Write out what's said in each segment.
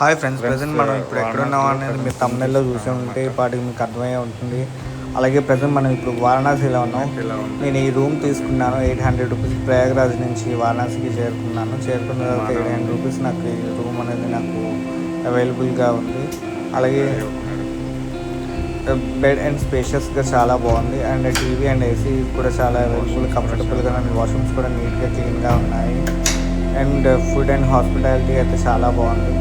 Hi friends present మనం ఇప్పుడు ఎక్కడున్నాం అనేది మీరు తమిళలో చూసి ఉంటే పాటికి మీకు అర్థమయ్యే ఉంటుంది. అలాగే ప్రజెంట్ మనం ఇప్పుడు వారణాసిలో ఉన్నాం. నేను ఈ రూమ్ తీసుకున్నాను ఎయిట్ హండ్రెడ్ రూపీస్ ప్రయాగరాజ్ నుంచి వారణాసికి చేరుకున్నాను. చేరుకున్న తర్వాత ఎయిట్ హండ్రెడ్ రూపీస్ నాకు ఈ రూమ్ అనేది నాకు అవైలబుల్గా ఉంది. అలాగే బెడ్ అండ్ స్పేషియస్గా చాలా బాగుంది. అండ్ టీవీ అండ్ ఏసీ కూడా చాలా అవైలబుల్ కంఫర్టబుల్గా అండ్ వాష్రూమ్స్ కూడా నీట్గా క్లీన్గా ఉన్నాయి. అండ్ ఫుడ్ అండ్ హాస్పిటాలిటీ అయితే చాలా బాగుంది.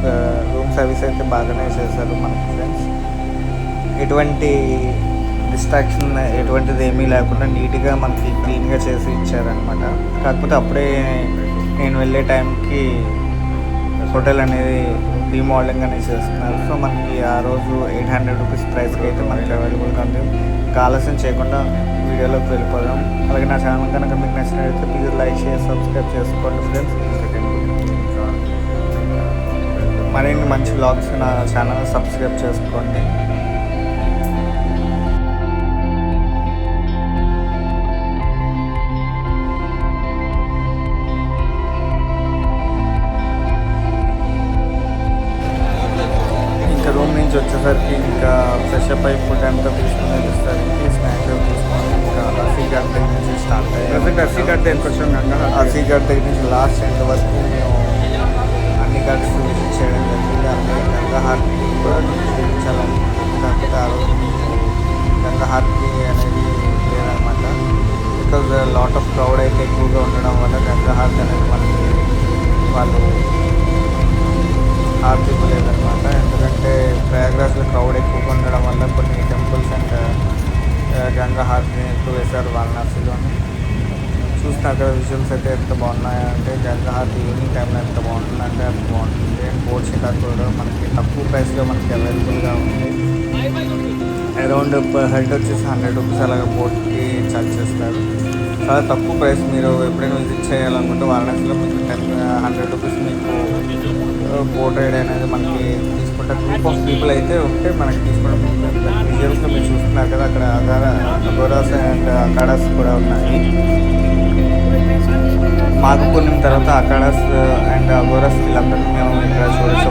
రూమ్ సర్వీస్ అయితే బాగానే చేశారు మనకి ఫ్రెండ్స్. ఎటువంటి డిస్ట్రాక్షన్ ఎటువంటిది ఏమీ లేకుండా నీట్గా మనకి క్లీన్గా చేసి ఇచ్చారనమాట కాకపోతే అప్పుడే నేను వెళ్ళే టైంకి హోటల్ అనేది రీమోడలింగ్ అనేది చేస్తున్నారు. సో మనకి ఆ రోజు ఎయిట్ హండ్రెడ్ రూపీస్ ప్రైస్కి అయితే మనకి అవైలబుల్గా ఉంది. ఇంకా ఆలస్యం చేయకుండా వీడియోలోకి వెళ్ళిపోదాం. అలాగే నా ఛానల్ కనుక మీకు నచ్చినట్లయితే ప్లీజ్ లైక్ చేసి సబ్స్క్రైబ్ చేసుకోండి ఫ్రెండ్స్. మరిన్ని మంచి బ్లాగ్స్ నా ఛానల్ సబ్స్క్రైబ్ చేసుకోండి. ఇంకా రూమ్ నుంచి వచ్చేసరికి ఇంకా ఫ్రెష్ అప్ అయి ఫుడ్ అంతా తీసుకుని వచ్చేసరికి స్నాక్స్ తీసుకొని ఇంకా ఘాట్ దగ్గర నుంచి స్టార్ట్ అయ్యాం వచ్చాం గంగా లస్సీ ఘాట్ దగ్గర నుంచి లాస్ట్ ఎండ్ వరకు మేము అన్ని విజిట్ చేయడం జరిగింది. అలాగే గంగా హార్ట్ కూడా చూపించాలని కాకపోతే గంగా హార్తి అనేది లేదనమాట బికాజ్ లాట్ ఆఫ్ క్రౌడ్ అయితే ఎక్కువగా ఉండడం వల్ల గంగా హార్ట్ అనేది మనకి వాళ్ళు హార్ట్ లేదనమాట ఎందుకంటే ప్రయాగ్రాజ్లో క్రౌడ్ ఎక్కువగా ఉండడం వల్ల కొన్ని టెంపుల్స్ అండ్ గంగా హార్ట్ని ఎక్కువ వేశారు వారణాసిలోని చూస్తే అక్కడ విజువల్స్ అయితే ఎంత బాగున్నాయి అంటే గంగా ఈవినింగ్ టైంలో ఎంత బాగుంటుంది అంటే అంత బాగుంటుంది. అండ్ బోర్డ్ షికార్ కూడా మనకి తక్కువ ప్రైస్లో మనకి అవైలబుల్గా ఉంది. అరౌండ్ పర్ హెడ్ వచ్చేసి హండ్రెడ్ రూపీస్ అలాగే బోట్కి ఛార్జ్ చేస్తారు. చాలా తక్కువ ప్రైస్ మీరు ఎప్పుడైనా విజిట్ చేయాలనుకుంటే వారణాసిలో మీకు టెన్ హండ్రెడ్ రూపీస్ మీకు బోట్ రైడ్ అనేది మనకి తీసుకుంటే గ్రూప్ ఆఫ్ పీపుల్ అయితే ఉంటే మనకి తీసుకోవడం విజువల్స్లో మీరు చూస్తున్నారు కదా అక్కడ అగార అగోరాస్ అండ్ అకాడాస్ కూడా ఉన్నాయి. మాకు పూర్ణిమ తర్వాత అకాడాస్ అండ్ అగోరాస్ వీళ్ళందరినీ మేము ఇక్కడ చూడొచ్చు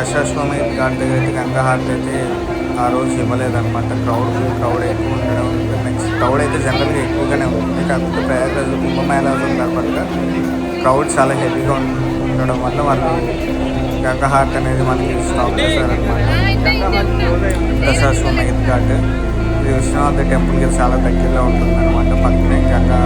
దశాశ్వమి ఘాట్ దగ్గర అయితే గంగా హార్ట్ అయితే ఆ రోజు ఇవ్వలేదన్నమాట. క్రౌడ్ క్రౌడ్ ఎక్కువ ఉండడం నెక్స్ట్ క్రౌడ్ అయితే జనరల్గా ఎక్కువగానే ఉంటుంది. కాకపోతే ప్రయాగరాజు కుంభమేళా సందర్భంగా క్రౌడ్ చాలా హెవీగా ఉండడం వల్ల వాళ్ళు గంగా హార్ట్ అనేది మనకి స్టాప్ చేశారనమాట దశాశ్వమేధ ఘాట్ ఇది విశ్వనాథ టెంపుల్కి చాలా దగ్గరలో ఉంటుంది అనమాట పక్కనే గంగా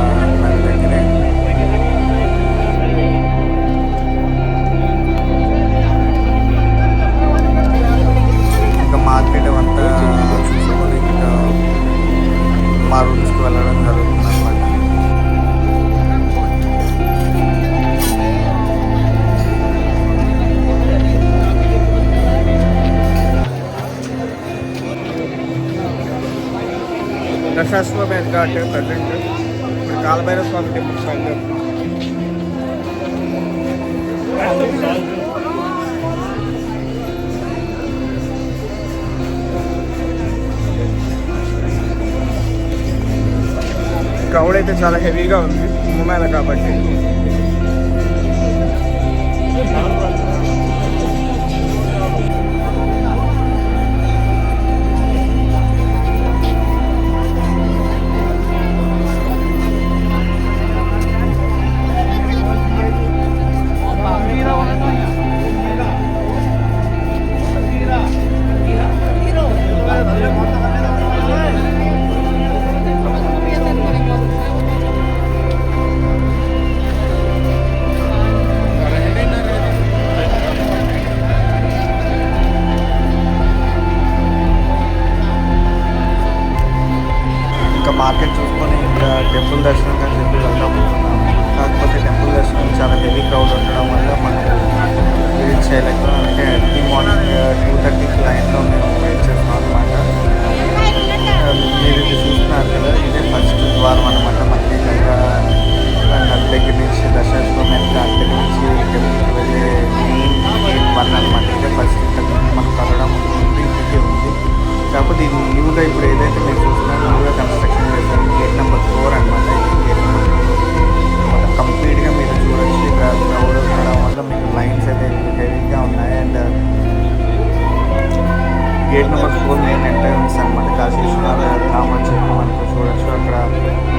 దశాశ్వమేధ ఘాట్ ప్రజెంట్ ఇప్పుడు కాలభైరవ స్వామి టెంపుల్ బయలుదేరుతున్నాం క్రౌడ్ అయితే చాలా హెవీగా ఉంది కుంభమేళ కాబట్టి చేయలేదు అందుకే ఎర్లీ మార్నింగ్ టూ థర్టీకి లైన్లో మేము వెయిట్ చేస్తున్నాం అనమాట um, మీరు ఇది చూస్తున్నారు కదా ఇదే ఫస్ట్ ద్వారం అనమాట మనకి దగ్గర నది దగ్గర నుంచి దశాశ్వమైన దగ్గర నుంచి హెవీగా ఉన్నాయి and gate number four main entrance అనమాట కాశీ విశ్వనాథ ధామ్ మనకు చూడొచ్చు అక్కడ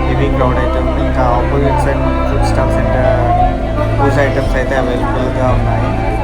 హెవీ క్రౌడ్ అయితే ఉంది ఇంకా ఆపోజిట్ సైడ్ మనకు food stalls and food items అయితే అవైలబుల్గా ఉన్నాయి